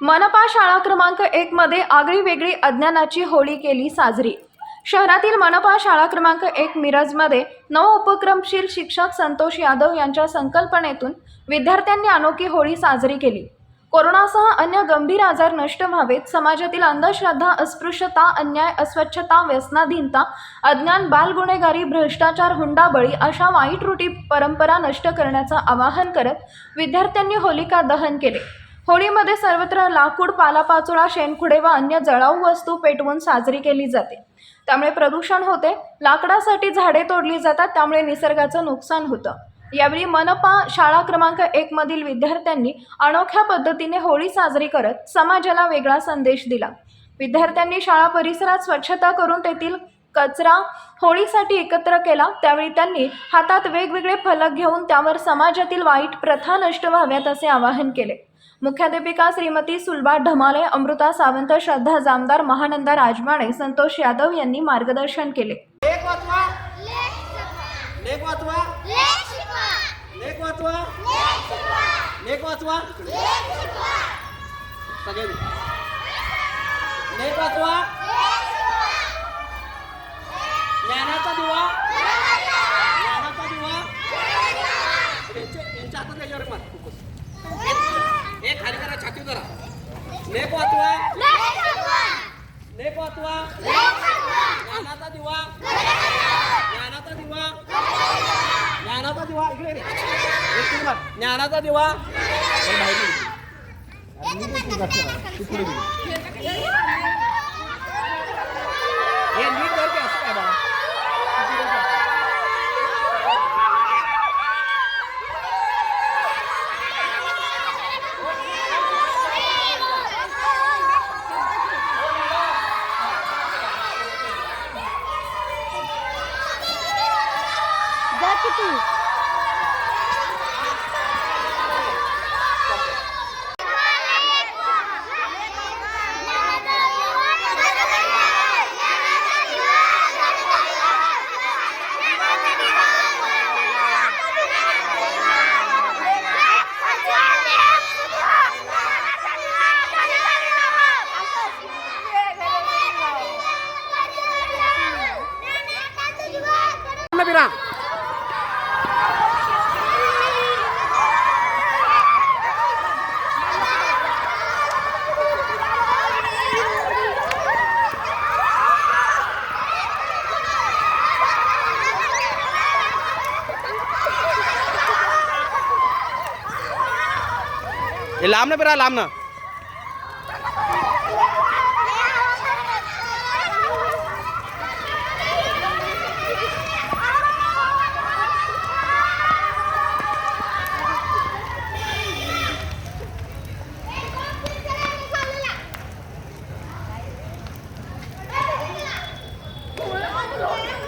मनपा शाळा क्रमांक एक मध्ये आगळी वेगळी अज्ञानाची होळी केली साजरी. शहरातील मनपा शाळा क्रमांक एक मिरजमध्ये नव उपक्रमशील शिक्षक संतोष यादव यांच्या संकल्पनेतून विद्यार्थ्यांनी अनोखी होळी साजरी केली. कोरोनासह अन्य गंभीर आजार नष्ट व्हावेत समाजातील अंधश्रद्धा अस्पृश्यता अन्याय अस्वच्छता व्यसनाधीनता अज्ञान बालगुन्हेगारी भ्रष्टाचार हुंडाबळी अशा वाईट रूढी परंपरा नष्ट करण्याचं आवाहन करत विद्यार्थ्यांनी होलिका दहन केले. होळीमध्ये सर्वत्र लाकूड पालापाचोळा शेणखुडे व अन्य जळाऊ वस्तू पेटवून साजरी केली जाते. त्यामुळे प्रदूषण होते लाकडासाठी झाडे तोडली जातात त्यामुळे निसर्गाचं नुकसान होतं. यावेळी मनपा शाळा क्रमांक एक मधील विद्यार्थ्यांनी अनोख्या पद्धतीने होळी साजरी करत समाजाला वेगळा संदेश दिला. विद्यार्थ्यांनी शाळा परिसरात स्वच्छता करून तेथील कचरा होळीसाठी एकत्र केला. त्यावेळी त्यांनी हातात वेगवेगळे फलक घेऊन त्यावर समाजातील वाईट प्रथा नष्ट व्हाव्यात असे आवाहन केले. मुख्याध्यापिका श्रीमती सुलभा ढमाले अमृता सावंत श्रद्धा जामदार महानंदा राजमाणे संतोष यादव यांनी मार्गदर्शन केले. ज्ञानाचा दिवा. ज्ञानाचा दिवा. यांच्या यांच्या हातात त्याच्यावर मार. फुकट. करा. लेख वाचवा लेख वाचवा ज्ञानाचा दिवा. ज्ञानाचा दिवा. ज्ञानाचा दिवा. इकडे. ज्ञानाचा दिवा. हे itu? Mira. લાંબને પેલા લાંબના Yeah.